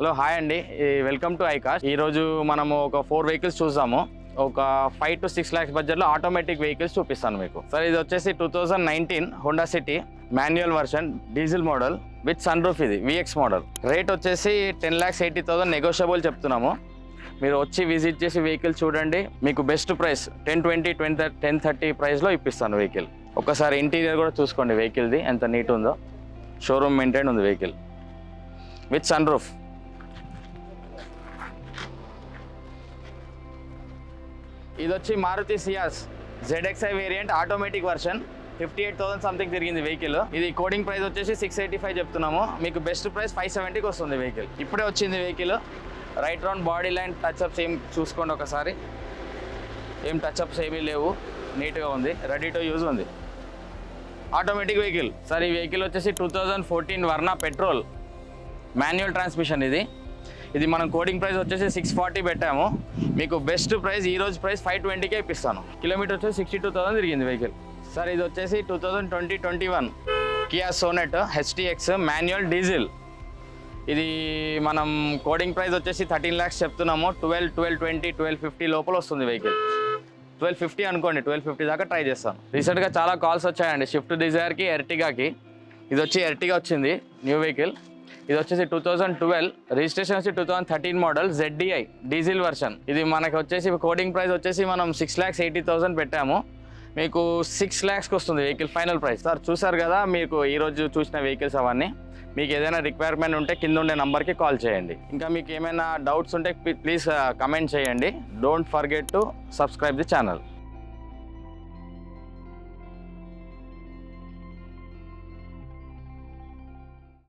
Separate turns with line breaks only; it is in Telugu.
హలో హాయ్ అండి. Welcome to iCast. ఈరోజు మనము ఒక ఫోర్ వెహికల్స్ చూసాము. ఒక ఫైవ్ టు సిక్స్ ల్యాక్స్ బడ్జెట్లో ఆటోమేటిక్ వెహికల్స్ చూపిస్తాను మీకు. సార్ ఇది వచ్చేసి two thousand nineteen Honda City manual version diesel model with sun roof ఇది విఎక్స్ మోడల్. రేట్ వచ్చేసి ten lakhs eighty thousand negotiable చెప్తున్నాము. మీరు వచ్చి విజిట్ చేసి వెహికల్ చూడండి. మీకు best price ten twenty twenty ten thirty ప్రైస్లో ఇప్పిస్తాను వెహికల్. ఒకసారి ఇంటీరియర్ కూడా చూసుకోండి వెహికల్ది ఎంత నీట్ ఉందో. షోరూమ్ మెయింటైన్ ఉంది వెహికల్. విత్ సన్ రూఫ్ ఇది వచ్చి Maruti Ciaz ZXI variant automatic version fifty eight thousand something తిరిగింది వెహికల్ ఇది కోడింగ్ ప్రైస్ వచ్చేసి సిక్స్ ఎయిటీ ఫైవ్ చెప్తున్నాము. మీకు బెస్ట్ ప్రైస్ ఫైవ్ సెవెంటీకి వస్తుంది వెహికల్ ఇప్పుడే వచ్చింది vehicle right round body line touch ups ఏం చూసుకోండి ఒకసారి. ఏం టచ్ అప్స్ ఏమీ లేవు. నీట్గా ఉంది. రెడీ టు యూజ్ ఉంది. ఆటోమేటిక్ వెహికల్ సార్ ఈ వెహికల్ వచ్చేసి two thousand fourteen Verna petrol manual transmission ఇది. ఇది మనం కోడింగ్ ప్రైస్ వచ్చేసి సిక్స్ ఫార్టీ పెట్టాము. మీకు బెస్ట్ ప్రైస్ ఈ రోజు ప్రైస్ ఫైవ్ ట్వంటీకే ఇప్పిస్తాను. కిలోమీటర్ వచ్చేసి సిక్స్టీ టూ థౌసండ్ తిరిగింది వెహికల్ సార్ ఇది వచ్చేసి two thousand twenty twenty one Kia Sonet HTX manual diesel ఇది మనం కోడింగ్ ప్రైస్ వచ్చేసి థర్టీన్ ల్యాక్స్ చెప్తున్నాము. Twelve twelve twenty twelve fifty లోపల వస్తుంది వెహికల్ ట్వెల్వ్ ఫిఫ్టీ అనుకోండి ట్వెల్వ్ ఫిఫ్టీ దాకా ట్రై చేస్తాను. రీసెంట్గా చాలా కాల్స్ వచ్చాయండి. షిఫ్ట్ డిజైర్కి ఎర్టిగాకి ఇది వచ్చి ఎర్టిగా వచ్చింది న్యూ వెహికల్ ఇది వచ్చేసి టూ థౌజండ్ ట్వెల్వ్ రిజిస్ట్రేషన్ వచ్చి two thousand thirteen model ZDI diesel version ఇది మనకి వచ్చేసి కోడింగ్ ప్రైస్ వచ్చేసి మనం సిక్స్ ల్యాక్స్ ఎయిటీ థౌసండ్ పెట్టాము. మీకు సిక్స్ ల్యాక్స్కి వస్తుంది వెహికల్ ఫైనల్ ప్రైస్ సార్ చూసారు కదా మీకు ఈరోజు చూసిన వెహికల్స్ అవన్నీ. మీకు ఏదైనా రిక్వైర్మెంట్ ఉంటే కింద ఉండే నంబర్కి కాల్ చేయండి. ఇంకా మీకు ఏమైనా డౌట్స్ ఉంటే ప్లీజ్ కమెంట్ చేయండి. Don't forget to subscribe the channel